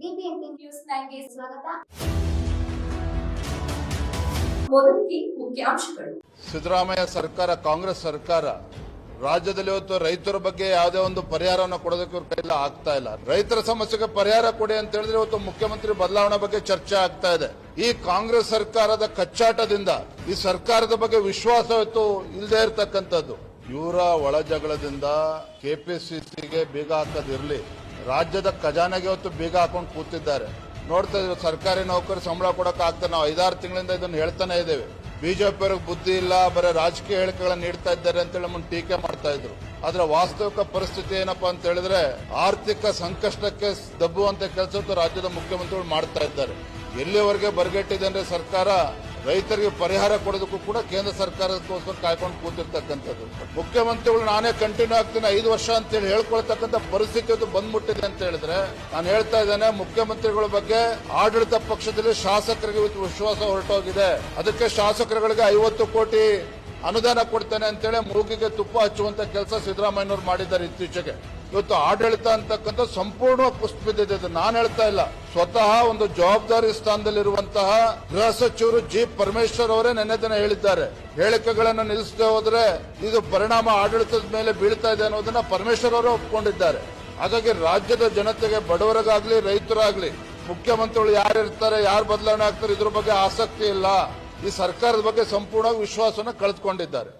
News ಸ್ವಾಗತ. ಸಿದ್ದರಾಮಯ್ಯ ಸರ್ಕಾರ, ಕಾಂಗ್ರೆಸ್ ಸರ್ಕಾರ, ರಾಜ್ಯದಲ್ಲಿ ಇವತ್ತು ರೈತರ ಬಗ್ಗೆ ಯಾವುದೇ ಒಂದು ಪರಿಹಾರವನ್ನು ಕೊಡೋದಕ್ಕೆ ಇವ್ರ ಆಗ್ತಾ ಇಲ್ಲ. ರೈತರ ಸಮಸ್ಯೆಗೆ ಪರಿಹಾರ ಕೊಡಿ ಅಂತ ಹೇಳಿದ್ರೆ ಇವತ್ತು ಮುಖ್ಯಮಂತ್ರಿ ಬದಲಾವಣೆ ಬಗ್ಗೆ ಚರ್ಚೆ ಆಗ್ತಾ ಇದೆ. ಈ ಕಾಂಗ್ರೆಸ್ ಸರ್ಕಾರದ ಕಚ್ಚಾಟದಿಂದ, ಈ ಸರ್ಕಾರದ ಬಗ್ಗೆ ವಿಶ್ವಾಸ ಇವತ್ತು ಇಲ್ಲದೆ ಇರತಕ್ಕಂಥದ್ದು. ಇವರ ಒಳ ಜಗಳದಿಂದ ಕೆಪಿಸಿಸಿಗೆ ಬೀಗ ಹಾಕೋದಿರ್ಲಿ. ರಾಜ್ಯದ ಖಜಾನೆಗೆ ಹೊತ್ತು ಬೀಗ ಹಾಕೊಂಡು ಕೂತಿದ್ದಾರೆ. ನೋಡ್ತಾ ಇದ್ದೀವಿ ಸರ್ಕಾರಿ ನೌಕರಿ ಸಂಬಳ ಕೊಡಕ್ ಆಗ್ತಾ ನಾವು ಐದಾರು ತಿಂಗಳಿಂದ ಇದನ್ನು ಹೇಳ್ತಾನೆ ಇದ್ದೇವೆ. ಬಿಜೆಪಿ ಅವ್ರಿಗೆ ಬುದ್ಧಿ ಇಲ್ಲ, ಬರೀ ರಾಜಕೀಯ ಹೇಳಿಕೆಗಳನ್ನ ನೀಡ್ತಾ ಇದ್ದಾರೆ ಅಂತೇಳಿ ನಮ್ಮನ್ನು ಟೀಕೆ ಮಾಡ್ತಾ ಇದ್ರು. ಆದ್ರೆ ವಾಸ್ತವಿಕ ಪರಿಸ್ಥಿತಿ ಏನಪ್ಪಾ ಅಂತ ಹೇಳಿದ್ರೆ, ಆರ್ಥಿಕ ಸಂಕಷ್ಟಕ್ಕೆ ದಬ್ಬುವಂತ ಕೆಲಸ ರಾಜ್ಯದ ಮುಖ್ಯಮಂತ್ರಿಗಳು ಮಾಡ್ತಾ ಇದ್ದಾರೆ. ಎಲ್ಲಿವರೆಗೆ ಬರಗೆಟ್ಟಿದೆ ಅಂದ್ರೆ ಸರ್ಕಾರ ರೈತರಿಗೆ ಪರಿಹಾರ ಕೊಡೋದಕ್ಕೂ ಕೂಡ ಕೇಂದ್ರ ಸರ್ಕಾರಕ್ಕೋಸ್ಕರ ಕಾಯ್ಕೊಂಡು ಕೂತಿರ್ತಕ್ಕಂಥದ್ದು. ಮುಖ್ಯಮಂತ್ರಿಗಳು ನಾನೇ ಕಂಟಿನ್ಯೂ ಆಗ್ತೀನಿ, ಐದು ವರ್ಷ ಅಂತೇಳಿ ಹೇಳ್ಕೊಳ್ತಕ್ಕಂಥ ಪರಿಸ್ಥಿತಿ ಅದು ಬಂದ್ಬಿಟ್ಟಿದೆ ಅಂತ ಹೇಳಿದ್ರೆ, ನಾನು ಹೇಳ್ತಾ ಇದ್ದೇನೆ, ಮುಖ್ಯಮಂತ್ರಿಗಳ ಬಗ್ಗೆ ಆಡಳಿತ ಪಕ್ಷದಲ್ಲಿ ಶಾಸಕರಿಗೆ ವಿಶ್ವಾಸ ಹೊರಟೋಗಿದೆ. ಅದಕ್ಕೆ ಶಾಸಕರುಗಳಿಗೆ ಐವತ್ತು ಕೋಟಿ ಅನುದಾನ ಕೊಡ್ತೇನೆ ಅಂತೇಳಿ ಮೂಗಿಗೆ ತುಪ್ಪ ಹಚ್ಚುವಂತ ಕೆಲಸ ಸಿದ್ದರಾಮಯ್ಯನವರು ಮಾಡಿದ್ದಾರೆ ಇತ್ತೀಚೆಗೆ. ಇವತ್ತು ಆಡಳಿತ ಅಂತಕ್ಕಂಥ ಸಂಪೂರ್ಣ ಕುಸಿದು ಬಿದ್ದಿದೆ, ಇದು ನಾನು ಹೇಳ್ತಾ ಇಲ್ಲ. ಸ್ವತಃ ಒಂದು ಜವಾಬ್ದಾರಿ ಸ್ಥಾನದಲ್ಲಿರುವಂತಹ ಗೃಹ ಸಚಿವರು ಜಿ ಪರಮೇಶ್ವರ್ ಅವರೇ ನಿನ್ನೆ ದಿನ ಹೇಳಿದ್ದಾರೆ. ಹೇಳಿಕೆಗಳನ್ನು ನಿಲ್ಲಿಸದೆ ಹೋದ್ರೆ ಇದು ಪರಿಣಾಮ ಆಡಳಿತದ ಮೇಲೆ ಬೀಳ್ತಾ ಇದೆ ಅನ್ನೋದನ್ನ ಪರಮೇಶ್ವರ್ ಅವರೇ ಒಪ್ಕೊಂಡಿದ್ದಾರೆ. ಹಾಗಾಗಿ ರಾಜ್ಯದ ಜನತೆಗೆ ಬಡವರಿಗಾಗ್ಲಿ, ರೈತರಾಗ್ಲಿ, ಮುಖ್ಯಮಂತ್ರಿಗಳು ಯಾರು ಇರ್ತಾರೆ, ಯಾರು ಬದಲಾವಣೆ ಆಗ್ತಾರೆ, ಇದ್ರ ಬಗ್ಗೆ ಆಸಕ್ತಿ ಇಲ್ಲ. ಈ ಸರ್ಕಾರದ ಬಗ್ಗೆ ಸಂಪೂರ್ಣ ವಿಶ್ವಾಸವನ್ನು ಕಳೆದುಕೊಂಡಿದ್ದಾರೆ.